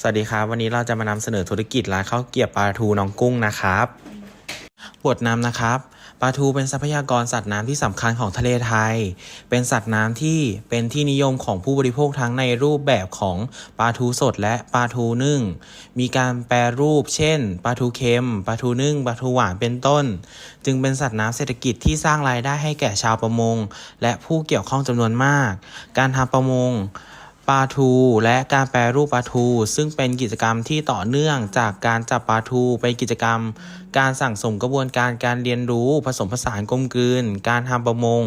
สวัสดีครับ วันนี้เราจะมานำเสนอธุรกิจร้านข้าวเกรียบปลาทูน้องกุ้งนะครับบทนำนะครับปลาทูเป็นทรัพยากรสัตว์น้ำที่สำคัญของทะเลไทย เป็นสัตว์น้ำที่เป็นที่นิยมของผู้บริโภคทั้งในรูปแบบของปลาทูสดและปลาทูนึ่ง มีการแปรรูป เช่น ปลาทูเค็ม ปลาทูนึ่ง ปลาทูหวาน เป็นต้น จึงเป็นสัตว์น้ำเศรษฐกิจที่สร้างรายได้ให้แก่ชาวประมง และผู้เกี่ยวข้องจำนวนมาก การทำประมง ปลาทูและการแปรรูปปลาทู ซึ่งเป็นกิจกรรมที่ต่อเนื่องจากการจับปลาทูไปกิจกรรม การสั่งสมกระบวนการการเรียนรู้ผสมผสานกลมกลืน การทำประมง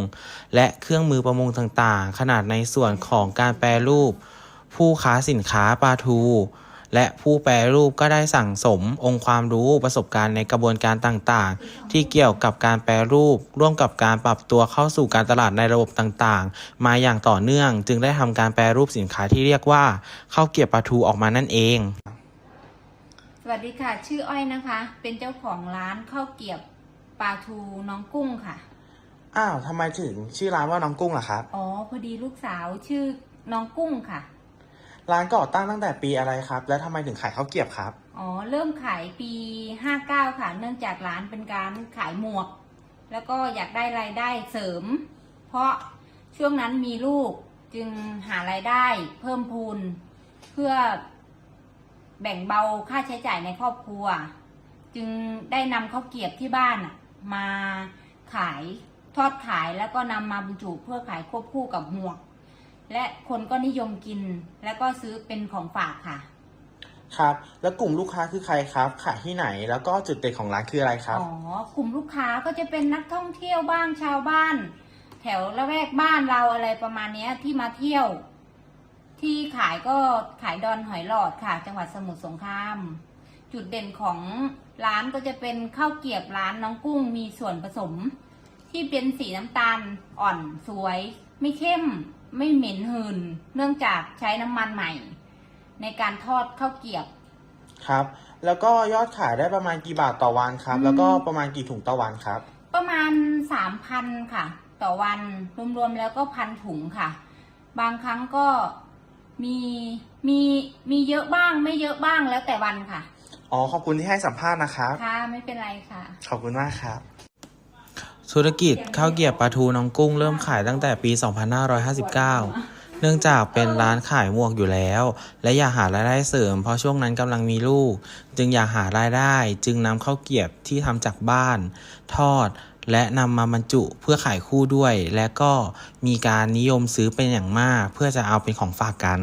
และเครื่องมือประมงต่างๆ ขนาดในส่วนของการแปรรูป ผู้ค้าสินค้าปลาทู และผู้แปรรูปก็ได้สั่งสมองค์ความรู้ประสบการณ์ในกระบวนการต่างๆ ที่เกี่ยวกับการแปรรูป ร่วมกับการปรับตัวเข้าสู่การตลาดในระบบต่างๆ มาอย่างต่อเนื่องจึงได้ทำการแปรรูปสินค้าที่เรียกว่าข้าวเกรียบปลาทูออกมานั่นเอง สวัสดีค่ะ ชื่ออ้อยนะคะ เป็นเจ้าของร้านข้าวเกรียบปลาทูน้องกุ้งค่ะ อ้าวทำไมถึงชื่อร้านว่าน้องกุ้งล่ะครับ อ๋อ พอดีลูกสาวชื่อน้องกุ้งค่ะ ร้านก่อตั้งตั้งแต่ปีอะไรครับ และทำไมถึงขายข้าวเกรียบครับ อ๋อ เริ่มขายปี 59 ค่ะ เนื่องจากร้านเป็นการขายหมวก แล้วก็อยากได้รายได้เสริม เพราะช่วงนั้นมีลูกจึงหารายได้เพิ่มพูน เพื่อแบ่งเบาค่าใช้จ่ายในครอบครัว จึงได้นำข้าวเกรียบที่บ้านมาขายทอดขายแล้วก็นำมาบรรจุเพื่อขายควบคู่กับหมวก และคนก็นิยมกิน แล้วก็ซื้อเป็นของฝากค่ะ ครับ แล้วกลุ่มลูกค้าคือใครครับ ขายที่ไหน แล้วก็จุดเด่นของร้านคืออะไรครับ อ๋อ กลุ่มลูกค้าก็จะเป็นนักท่องเที่ยวบ้างชาวบ้าน แถวละแวกบ้านเราอะไรประมาณเนี้ยที่มาเที่ยว ที่ขายก็ขายดอนหอยหลอดค่ะ จังหวัดสมุทรสงคราม จุดเด่นของร้านก็จะเป็นข้าวเกรียบร้านน้องกุ้งมีส่วนผสม ที่เป็นสีน้ำตาลอ่อนสวย ไม่เข้ม ไม่เหม็นหืน เนื่องจากใช้น้ำมันใหม่ ในการทอดข้าวเกรียบ ครับ แล้วก็ยอดขายได้ประมาณกี่บาทต่อวันครับอืมแล้วก็ประมาณกี่ถุงต่อวันครับ ประมาณสามพันค่ะ ต่อวันรวมๆแล้วก็พันถุงค่ะ บางครั้งก็มีมีมีเยอะบ้างไม่เยอะบ้างแล้วแต่วันค่ะ อ๋อ ขอบคุณที่ให้สัมภาษณ์นะครับ ค่ะ ไม่เป็นไรค่ะ ขอบคุณมากครับ ธุรกิจข้าวเกียบปลาทูน้องกุ้งเริ่มขายตั้งแต่ปี 2559 เนื่องจากเป็นร้านขายหมวกอยู่แล้ว และอยากหารายได้เสริมเพราะช่วงนั้นกำลังมีลูก จึงอยากหารายได้ จึงนำข้าวเกียบที่ทำจากบ้าน ทอด และนำมาบรรจุเพื่อขายคู่ด้วย และก็มีการนิยมซื้อเป็นอย่างมาก เพื่อจะเอาเป็นของฝากกัน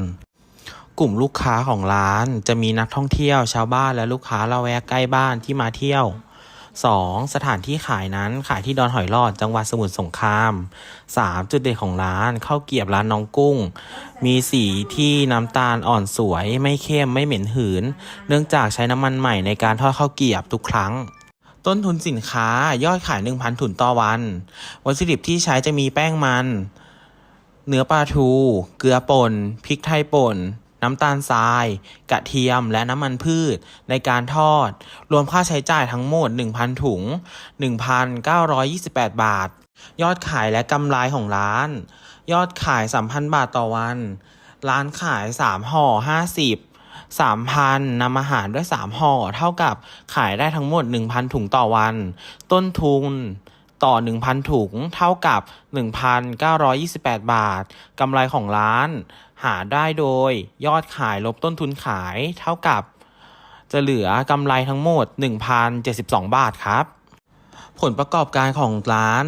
กลุ่มลูกค้าของร้านจะมีนักท่องเที่ยวชาวบ้านและลูกค้าละแวกใกล้บ้านที่มาเที่ยว 2. สถานที่ขายนั้นขายที่ดอนหอยลอดจังหวัดสมุทรสงคราม 3. จุดเด่นของร้านข้าวเกียบร้านน้องกุ้ง มีสีที่น้ำตาลอ่อนสวยไม่เข้มไม่เหม็นหืน เนื่องจากใช้น้ำมันใหม่ในการทอดข้าวเกียบทุกครั้ง ต้นทุนสินค้ายอดขาย 1,000 ถุนต่อวัน วัตถุดิบที่ใช้จะมีแป้งมัน เนื้อปลาทู เกลือป่นพริกไทยป่น น้ำตาลทราย กระเทียมและน้ำมันพืชในการทอด รวมค่าใช้จ่ายทั้งหมด 1,000 ถุง 1,928 บาท ยอดขายและกำไรของร้าน ยอดขาย 3,000 บาทต่อวัน ร้านขาย 3 ห่อ 50 3,000นำอาหารด้วย 3 ห่อ เท่ากับขายได้ทั้งหมด 1,000 ถุงต่อวัน ต้นทุน ต่อ 1,000 ถุงเท่ากับ 1,928 บาท กำไรของร้าน หาได้โดยยอดขายลบต้นทุนขายเท่ากับ จะเหลือกำไรทั้งหมด 1,072 บาทครับ ผลประกอบการของร้าน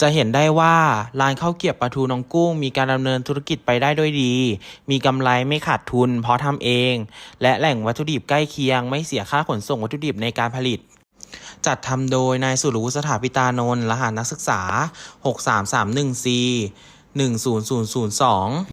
จะเห็นได้ว่าร้านข้าวเกรียบปลาทูน้องกุ้ง มีการดำเนินธุรกิจไปได้ด้วยดี มีกำไรไม่ขาดทุนเพราะทำเอง และแหล่งวัตถุดิบใกล้เคียง ไม่เสียค่าขนส่งวัตถุดิบในการผลิต จัดทำโดยนายสุรุสถาพิตานนท์รหัสนักศึกษา 6331C 10002